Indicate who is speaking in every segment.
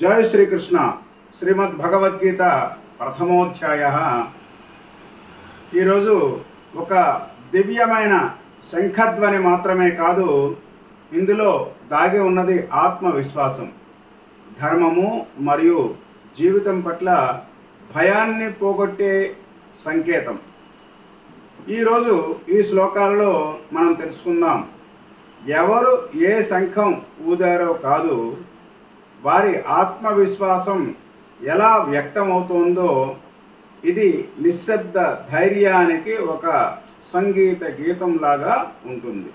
Speaker 1: జయ శ్రీకృష్ణ. శ్రీమద్ భగవద్గీత ప్రథమోధ్యాయ. ఈరోజు ఒక దివ్యమైన శంఖధ్వని మాత్రమే కాదు ఇందులో దాగి ఉన్నది ఆత్మవిశ్వాసం. ధర్మము మరియు జీవితం పట్ల భయాన్ని పోగొట్టే సంకేతం. ఈరోజు ఈ శ్లోకాలలో మనం తెలుసుకుందాం. ఎవరు ఏ శంఖం ఊదారో కాదు వారి ఆత్మవిశ్వాసం ఎలా వ్యక్తమవుతోందో ఇది నిశ్శబ్ద ధైర్యానికి ఒక సంగీత గీతంలాగా ఉంటుంది.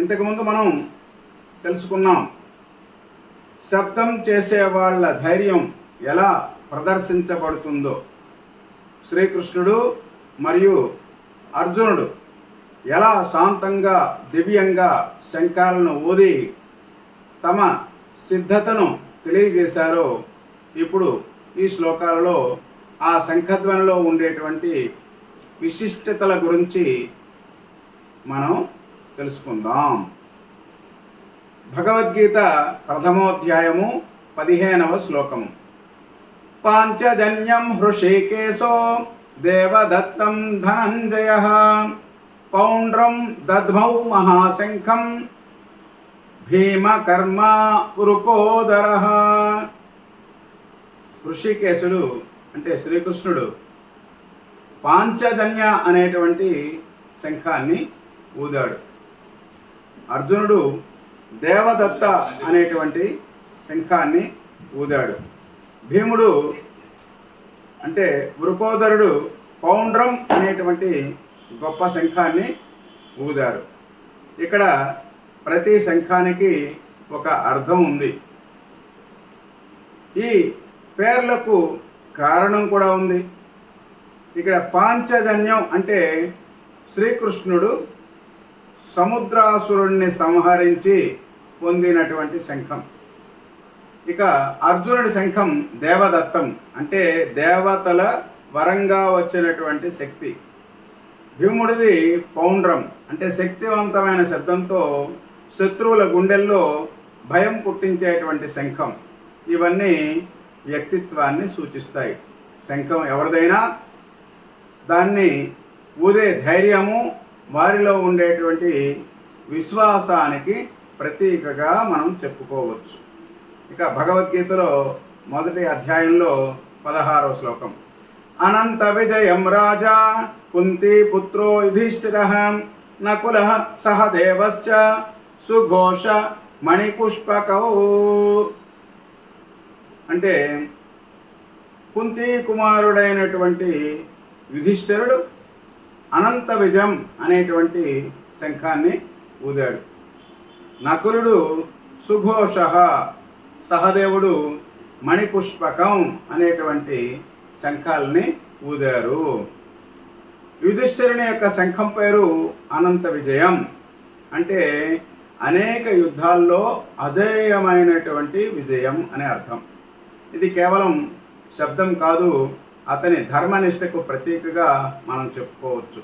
Speaker 1: ఇంతకుముందు మనం తెలుసుకున్నాం శబ్దం చేసే వాళ్ళ ధైర్యం ఎలా ప్రదర్శించబడుతుందో. శ్రీకృష్ణుడు మరియు అర్జునుడు ఎలా శాంతంగా దివ్యంగా శంఖాలను ఊది తమ సిద్ధతను తెలియజేశారో ఇప్పుడు ఈ శ్లోకాలలో ఆ శంఖధ్వనిలో ఉండేటువంటి విశిష్టతల గురించి మనం తెలుసుకుందాం. భగవద్గీత ప్రథమోధ్యాయము పదిహేనవ శ్లోకము. పాంచజన్యం హృషికేశో దేవదత్తం ధనంజయ పౌండ్రం దద్మౌ మహాశంఖం భీమకర్మ ఉరుకోదర. ఋషికేశుడు అంటే శ్రీకృష్ణుడు పాంచజన్య అనేటువంటి శంఖాన్ని ఊదాడు. అర్జునుడు దేవదత్త అనేటువంటి శంఖాన్ని ఊదాడు. భీముడు అంటే వృకోదరుడు పౌండ్రం అనేటువంటి గొప్ప శంఖాన్ని ఊదారు ఇక్కడ ప్రతి శంఖానికి ఒక అర్థం ఉంది. ఈ పేర్లకు కారణం కూడా ఉంది. ఇక్కడ పాంచజన్యం అంటే శ్రీకృష్ణుడు సముద్రాసురుణ్ణి సంహరించి పొందినటువంటి శంఖం. ఇక అర్జునుడి శంఖం దేవదత్తం అంటే దేవతల వరంగా వచ్చినటువంటి శక్తి. భీముడిది పౌండ్రం అంటే శక్తివంతమైన శబ్దంతో శత్రువుల గుండెల్లో భయం పుట్టించేటువంటి శంఖం. ఇవన్నీ వ్యక్తిత్వాన్ని సూచిస్తాయి. శంఖం ఎవరిదైనా దాన్ని ఊదే ధైర్యము వారిలో ఉండేటువంటి విశ్వాసానికి ప్రతీకగా మనం చెప్పుకోవచ్చు. ఇక భగవద్గీతలో మొదటి అధ్యాయంలో పదహారో శ్లోకం. అనంత విజయం రాజా కుంతి పుత్రో యుధిష్ఠిర నకుల సహదేవశ్చ సుఘోష మణిపుష్పకౌ. అంటే కుంతి కుమారుడైనటువంటి యుధిష్ఠరుడు అనంత విజయం అనేటువంటి శంఖాన్ని ఊదాడు. నకులుడు సుఘోష సహదేవుడు మణిపుష్పకం అనేటువంటి శంఖాలని ఊదారు. యుధిష్ఠిరుని యొక్క శంఖం పేరు అనంత విజయం. అంటే అనేక యుద్ధాల్లో అజేయమైనటువంటి విజయం అనే అర్థం. ఇది కేవలం శబ్దం కాదు అతని ధర్మనిష్టకు ప్రతీకగా మనం చెప్పుకోవచ్చు.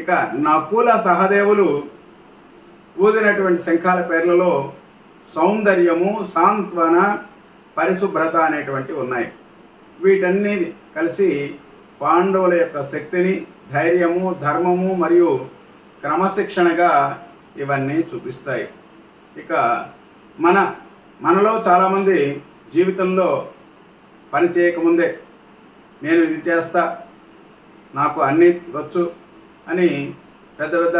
Speaker 1: ఇక నకుల సహదేవులు ఊదినటువంటి శంఖాల పేర్లలో సౌందర్యము సాంత్వన పరిశుభ్రత అనేటువంటివి ఉన్నాయి. వీటన్ని కలిసి పాండవుల యొక్క శక్తిని ధైర్యము ధర్మము మరియు క్రమశిక్షణగా ఇవన్నీ చూపిస్తాయి. ఇక మన మనలో చాలామంది జీవితంలో పని చేయకముందే నేను ఇది చేస్తా నాకు అన్నీ వచ్చు అని పెద్ద పెద్ద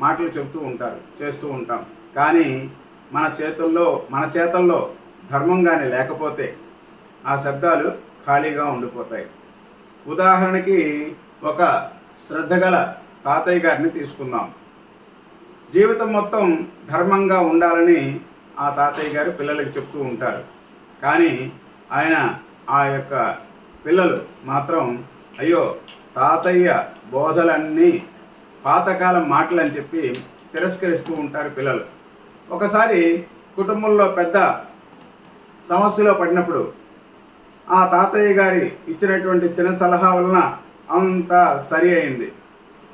Speaker 1: మాటలు చెబుతూ ఉంటారు చేస్తూ ఉంటాం. కానీ మన చేతుల్లో మన చేతల్లో ధర్మం కానీ లేకపోతే ఆ శబ్దాలు ఖాళీగా ఉండిపోతాయి. ఉదాహరణకి ఒక శ్రద్ధగల తాతయ్య గారిని తీసుకుందాం. జీవితం మొత్తం ధర్మంగా ఉండాలని ఆ తాతయ్య గారు పిల్లలకి చెప్తూ ఉంటారు. కానీ ఆయన ఆ యొక్క పిల్లలు మాత్రం అయ్యో తాతయ్య బోధలన్నీ పాతకాలం మాటలని చెప్పి తిరస్కరిస్తూ ఉంటారు పిల్లలు. ఒకసారి కుటుంబంలో పెద్ద సమస్యలో పడినప్పుడు ఆ తాతయ్య గారి ఇచ్చినటువంటి చిన్న సలహా వలన అంత సరి అయింది.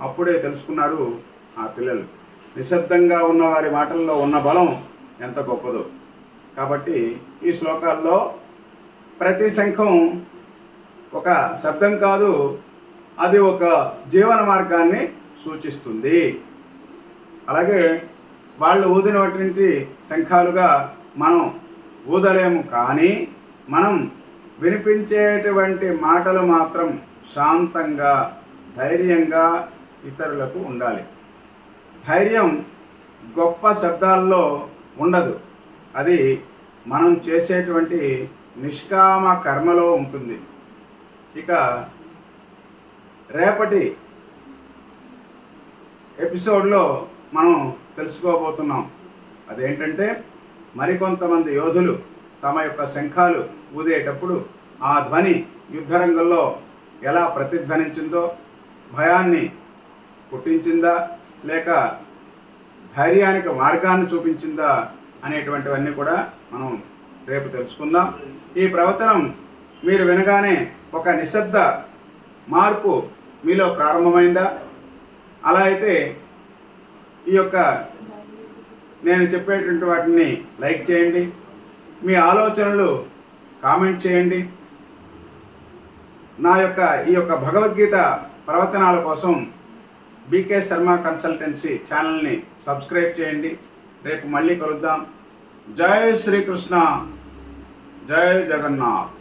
Speaker 1: అప్పుడే తెలుసుకున్నారు ఆ పిల్లలు. నిశ్శబ్దంగా ఉన్న వారి మాటల్లో ఉన్న బలం ఎంత గొప్పదో. కాబట్టి ఈ శ్లోకాల్లో ప్రతి శంఖం ఒక శబ్దం కాదు అది ఒక జీవన మార్గాన్ని సూచిస్తుంది. అలాగే వాళ్ళు ఊదినటువంటి శంఖాలుగా మనం ఊదలేము కానీ మనం వినిపించేటువంటి మాటలు మాత్రం శాంతంగా ధైర్యంగా ఇతరులకు ఉండాలి. ధైర్యం గొప్ప శబ్దాల్లో ఉండదు. అది మనం చేసేటువంటి నిష్కామ కర్మలో ఉంటుంది. ఇక రేపటి ఎపిసోడ్లో మనం తెలుసుకోబోతున్నాం. అదేంటంటే మరికొంతమంది యోధులు తమ యొక్క శంఖాలు ఊదేటప్పుడు ఆ ధ్వని యుద్ధరంగంలో ఎలా ప్రతిధ్వనించిందో భయాన్ని పుట్టించిందా లేక ధైర్యానికి మార్గాన్ని చూపించిందా అనేటువంటివన్నీ కూడా మనం రేపు తెలుసుకుందాం. ఈ ప్రవచనం మీరు వినగానే ఒక నిశ్శబ్ద మార్పు మీలో ప్రారంభమైందా? అలా అయితే ఈ యొక్క నేను చెప్పేటువంటి వాటిని లైక్ చేయండి. మీ ఆలోచనలు కామెంట్ చేయండి. నా యొక్క ఈ యొక్క భగవద్గీత ప్రవచనాల కోసం బీకే శర్మ కన్సల్టెన్సీ ఛానల్ని సబ్స్క్రైబ్ చేయండి. రేపు మళ్ళీ కలుద్దాం. జై శ్రీకృష్ణ. జై జగన్నాథ్.